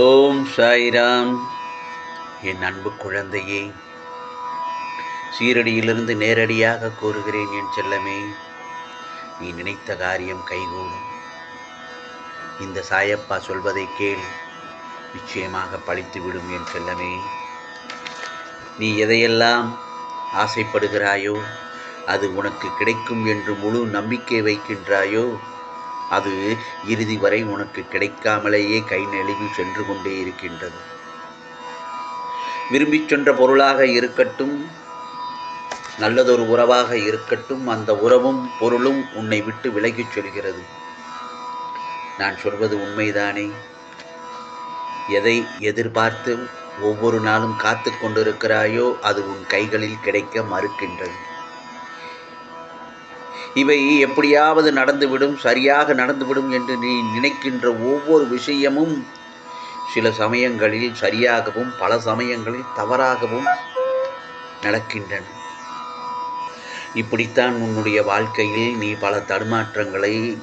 ஓம் சாய்ராம். என் அன்பு குழந்தையே சீரடியிலிருந்து நேரடியாக கூறுகிறேன் என் செல்லமே. நீ நினைத்த காரியம் கைகூடும். இந்த சாயப்பா சொல்வதை கேள் நிச்சயமாக பழித்துவிடும் என் செல்லமே. நீ எதையெல்லாம் ஆசைப்படுகிறாயோ அது உனக்கு கிடைக்கும் என்று முழு நம்பிக்கை வைக்கின்றாயோ அது இறுதி வரை உனக்கு கிடைக்காமலேயே கை நழுவி சென்று கொண்டே இருக்கின்றது. விரும்பிச் சென்ற பொருளாக இருக்கட்டும் நல்லதொரு உறவாக இருக்கட்டும் அந்த உறவும் பொருளும் உன்னை விட்டு விலகிச் சொல்கிறது. நான் சொல்வது உண்மைதானே? எதை எதிர்பார்த்து ஒவ்வொரு நாளும் காத்து கொண்டிருக்கிறாயோ அது உன் கைகளில் கிடைக்க மறுக்கின்றது. இவை எப்படியாவது நடந்துவிடும் சரியாக நடந்துவிடும் என்று நீ நினைக்கின்ற ஒவ்வொரு விஷயமும் சில சமயங்களில் சரியாகவும் பல சமயங்களில் தவறாகவும் நடக்கின்றன. இப்படித்தான் உன்னுடைய வாழ்க்கையில் நீ பல தடுமாற்றங்களை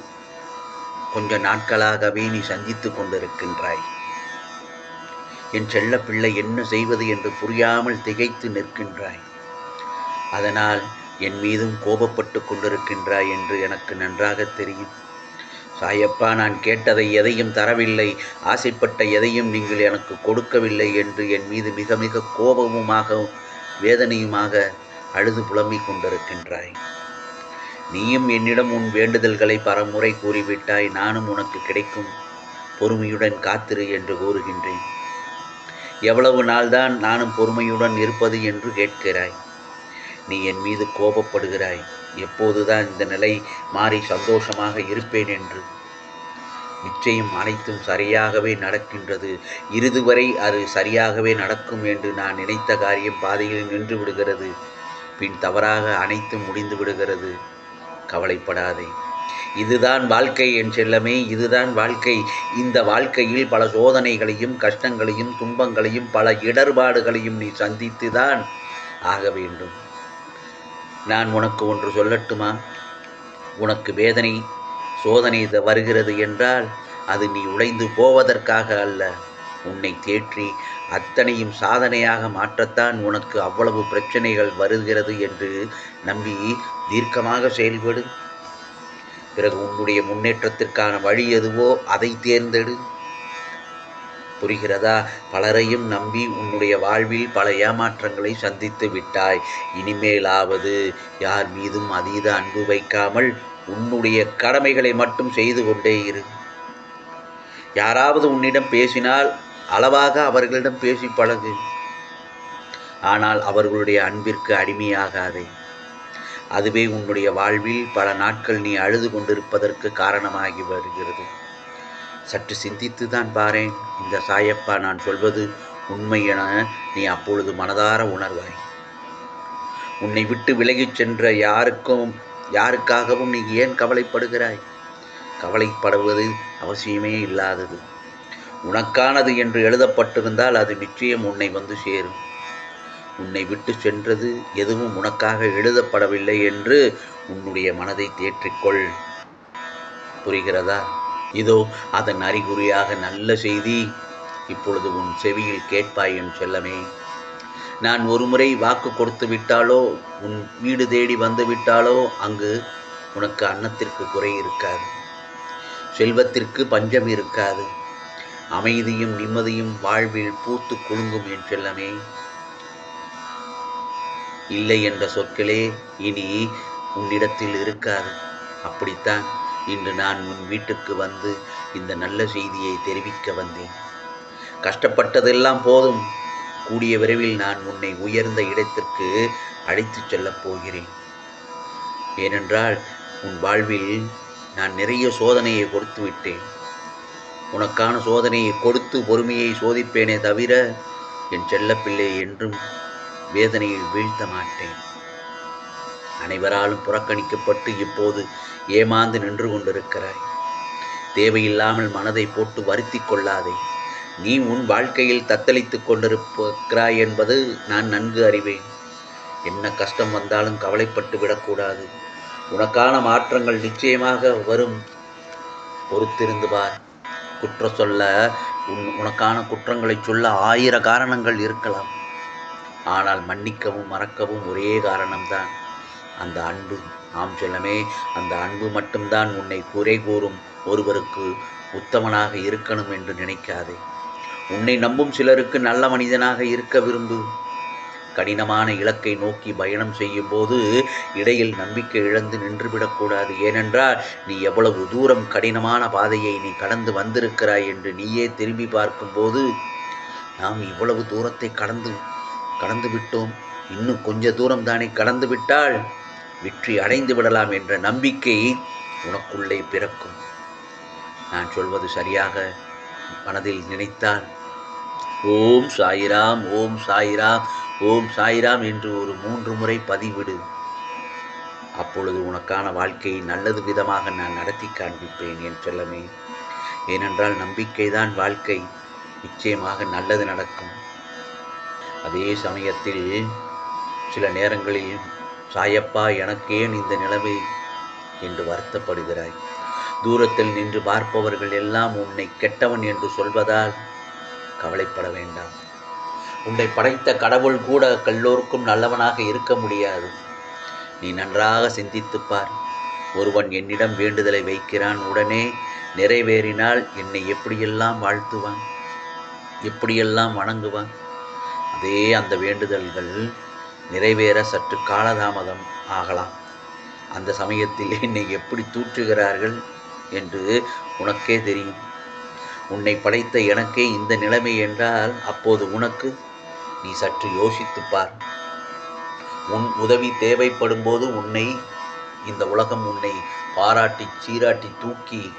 கொஞ்ச நாட்களாகவே நீ சந்தித்து கொண்டிருக்கின்றாய். என் செல்ல பிள்ளை என்ன செய்வது என்று புரியாமல் திகைத்து நிற்கின்றாய். அதனால் என் மீதும் கோபப்பட்டு கொண்டிருக்கின்றாய் என்று எனக்கு நன்றாக தெரியும். சாயப்பா நான் கேட்டதை எதையும் தரவில்லை. ஆசைப்பட்ட எதையும் நீங்கள் எனக்கு கொடுக்கவில்லை என்று என் மீது மிக மிக கோபமுமாக வேதனையுமாக அழுது புலம்பிக் கொண்டிருக்கின்றாய். நீயும் என்னிடம் உன் வேண்டுதல்களை பலமுறை கூறிவிட்டாய். நானும் உனக்கு கிடைக்கும் பொறுமையுடன் காத்திரு என்று கூறுகின்றேன். எவ்வளவு நாள்தான் நானும் பொறுமையுடன் இருப்பது என்று கேட்கிறாய். நீ என் மீது கோபப்படுகிறாய். எப்போதுதான் இந்த நிலை மாறி சந்தோஷமாக இருப்பேன் என்று. நிச்சயம் அனைத்தும் சரியாகவே நடக்கின்றது. இறுதிவரை அது சரியாகவே நடக்கும் என்று நான் நினைத்த காரியம் பாதையில் நின்று விடுகிறது பின் தவறாக அனைத்தும் முடிந்து விடுகிறது கவலைப்படாதே. இதுதான் வாழ்க்கை என் செல்லமே. இதுதான் வாழ்க்கை. இந்த வாழ்க்கையில் பல சோதனைகளையும் கஷ்டங்களையும் துன்பங்களையும் பல இடர்பாடுகளையும் நீ சந்தித்துதான் ஆக வேண்டும். நான் உனக்கு ஒன்று சொல்லட்டுமா? உனக்கு வேதனை சோதனை வருகிறது என்றால் அது நீ உடைந்து போவதற்காக அல்ல. உன்னை தேற்றி அத்தனையும் சாதனையாக மாற்றத்தான் உனக்கு அவ்வளவு பிரச்சனைகள் வருகிறது என்று நம்பி தீர்க்கமாக செயல்படு. பிறகு உன்னுடைய முன்னேற்றத்திற்கான வழி எதுவோ அதை தேர்ந்தெடு. புரிகிறதா? பலரையும் நம்பி உன்னுடைய வாழ்வில் பல ஏமாற்றங்களை சந்தித்து விட்டாய். இனிமேலாவது யார் மீதும் அதீத அன்பு வைக்காமல் உன்னுடைய கடமைகளை மட்டும் செய்து கொண்டே இரு. யாராவது உன்னிடம் பேசினால் அளவாக அவர்களிடம் பேசி பழகு. ஆனால் அவர்களுடைய அன்பிற்கு அடிமையாகாதே. அதுவே உன்னுடைய வாழ்வில் பல நாட்கள் நீ அழுது கொண்டிருப்பதற்கு காரணமாகி வருகிறது. சற்று சிந்தித்து தான் பாரேன். இந்த சாயப்பா நான் சொல்வது உண்மை என நீ அப்பொழுது மனதார உணர்வாய். உன்னை விட்டு விலகிச் சென்ற யாருக்கும் யாருக்காகவும் நீ ஏன் கவலைப்படுகிறாய்? கவலைப்படுவது அவசியமே இல்லாதது. உனக்கானது என்று எழுதப்பட்டிருந்தால் அது நிச்சயம் உன்னை வந்து சேரும். உன்னை விட்டு சென்றது எதுவும் உனக்காக எழுதப்படவில்லை என்று உன்னுடைய மனதை தேற்றிக்கொள். புரிகிறதா? இதோ அதன் அறிகுறியாக நல்ல செய்தி. இப்பொழுது உன் செவியில் கேட்பாய் என் செல்லமே. நான் ஒருமுறை வாக்கு கொடுத்து விட்டாலோ உன் வீடு தேடி வந்து விட்டாலோ அங்கு உனக்கு அன்னத்திற்கு குறை இருக்காது. செல்வத்திற்கு பஞ்சம் இருக்காது. அமைதியும் நிம்மதியும் வாழ்வில் பூத்து குலுங்கும் என் செல்லமே. இல்லை என்ற சொற்களே இனி உன்னிடத்தில் இருக்காது. அப்படித்தான் இன்று நான் உன் வீட்டுக்கு வந்து இந்த நல்ல செய்தியை தெரிவிக்க வந்தேன். கஷ்டப்பட்டதெல்லாம் போதும். கூடிய விரைவில் நான் உன்னை உயர்ந்த இடத்திற்கு அழைத்துச் செல்லப் போகிறேன். ஏனென்றால் உன் வாழ்வில் நான் நிறைய சோதனையை கொடுத்து விட்டேன். உனக்கான சோதனையை கொடுத்து பொறுமையை சோதிப்பேனே தவிர என் செல்லப்பிள்ளை என்றும் வேதனையில் வீழ்த்த மாட்டேன். அனைவராலும் புறக்கணிக்கப்பட்டு இப்போது ஏமாந்து நின்று கொண்டிருக்கிறாய். தேவையில்லாமல் மனதை போட்டு வருத்தி கொள்ளாதே. நீ உன் வாழ்க்கையில் தத்தளித்துக் கொண்டிருக்கிறாய் என்பது நான் நன்கு அறிவேன். என்ன கஷ்டம் வந்தாலும் கவலைப்பட்டு விடக்கூடாது. உனக்கான மாற்றங்கள் நிச்சயமாக வரும். பொறுத்திருந்து பார். குற்ற சொல்ல உன் உனக்கான குற்றங்களை சொல்ல ஆயிர காரணங்கள் இருக்கலாம். ஆனால் மன்னிக்கவும் மறக்கவும் ஒரே காரணம்தான். அந்த அன்பு. நாம் செல்லமே அந்த அன்பு மட்டும்தான் உன்னை குறை கூறும் ஒருவருக்கு உத்தமனாக இருக்கணும் என்று நினைக்காதே. உன்னை நம்பும் சிலருக்கு நல்ல மனிதனாக இருக்க விரும்பு. கடினமான இலக்கை நோக்கி பயணம் செய்யும் போது இடையில் நம்பிக்கை இழந்து நின்றுவிடக்கூடாது. ஏனென்றால் நீ எவ்வளவு தூரம் கடினமான பாதையை நீ கடந்து வந்திருக்கிறாய் என்று நீயே திரும்பி பார்க்கும்போது நாம் இவ்வளவு தூரத்தை கடந்து கடந்து விட்டோம். இன்னும் கொஞ்ச தூரம் தானே கடந்து விட்டால் வெற்றி அடைந்து விடலாம் என்ற நம்பிக்கை உனக்குள்ளே பிறக்கும். நான் சொல்வது சரியாக மனதில் நினைத்தால் ஓம் சாயிராம் ஓம் சாயிராம் ஓம் சாயிராம் என்று ஒரு மூன்று முறை பதிவிடு. அப்பொழுது உனக்கான வாழ்க்கையை நல்லது விதமாக நான் நடத்தி காண்பிப்பேன் என் செல்லமே. ஏனென்றால் நம்பிக்கைதான் வாழ்க்கை. நிச்சயமாக நல்லது நடக்கும். அதே சமயத்தில் சில நேரங்களில் சாயப்பா எனக்கேன் இந்த நிலைமை? என்று வருத்தப்படுகிறாய். தூரத்தில் நின்று பார்ப்பவர்கள் எல்லாம் உன்னை கெட்டவன் என்று சொல்வதால் கவலைப்பட வேண்டாம். உன்னை படைத்த கடவுள் கூட கல்லோருக்கும் நல்லவனாக இருக்க முடியாது. நீ நன்றாக சிந்தித்துப் பார். ஒருவன் என்னிடம் வேண்டுதலை வைக்கிறான். உடனே நிறைவேறினால் என்னை எப்படியெல்லாம் வாழ்த்துவான்? எப்படியெல்லாம் வணங்குவான்? அதே அந்த வேண்டுதல்கள் நிறைவேற சற்று காலதாமதம் ஆகலாம். அந்த சமயத்தில் என்னை எப்படி தூற்றுகிறார்கள் என்று உனக்கே தெரியும். உன்னை படைத்த எனக்கே இந்த நிலைமை என்றால் அப்போது உனக்கு நீ சற்று யோசித்துப் பார். உன் உதவி தேவைப்படும் போது உன்னை இந்த உலகம் உன்னை பாராட்டி சீராட்டி தூக்கி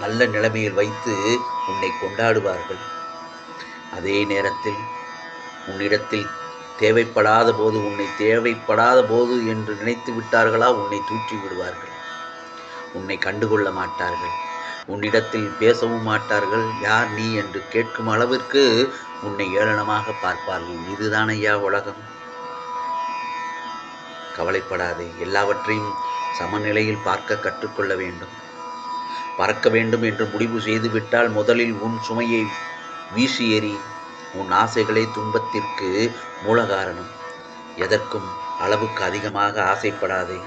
நல்ல நிலைமையில் வைத்து உன்னை கொண்டாடுவார்கள். அதே நேரத்தில் உன்னிடத்தில் தேவைப்படாத போது உன்னை தேவைப்படாத போது என்று நினைத்து விட்டார்களா? உன்னை தூற்றி விடுவார்கள். உன்னை கண்டுகொள்ள மாட்டார்கள். உன்னிடத்தில் பேசவும் மாட்டார்கள். யார் நீ என்று கேட்கும் அளவிற்கு உன்னை ஏளனமாக பார்ப்பார்கள். இதுதான் ஐயா உலகம். கவலைப்படாதே. எல்லாவற்றையும் சமநிலையில் பார்க்க கற்றுக்கொள்ள வேண்டும். பறக்க வேண்டும் என்று முடிவு செய்துவிட்டால் முதலில் உன் சுமையை வீசி எறி உன் ஆசைகளே துன்பத்திற்கு மூல காரணம் எதற்கும் அளவுக்கு அதிகமாக ஆசைப்படாதே.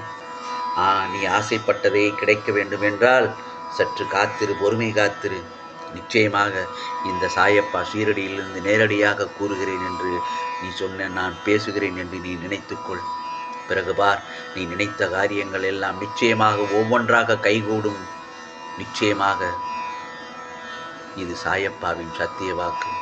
ஆ நீ ஆசைப்பட்டதே கிடைக்க வேண்டுமென்றால் சற்று காத்திரு பொறுமை காத்திரு. நிச்சயமாக இந்த சாயப்பா சீரடியிலிருந்து நேரடியாக கூறுகிறேன் என்று நீ சொன்ன நான் பேசுகிறேன் என்று நீ நினைத்துக்கொள். பிறகு பார் நீ நினைத்த காரியங்கள் எல்லாம் நிச்சயமாக ஒவ்வொன்றாக கைகூடும். நிச்சயமாக இது சாயப்பாவின் சத்திய வாக்கு.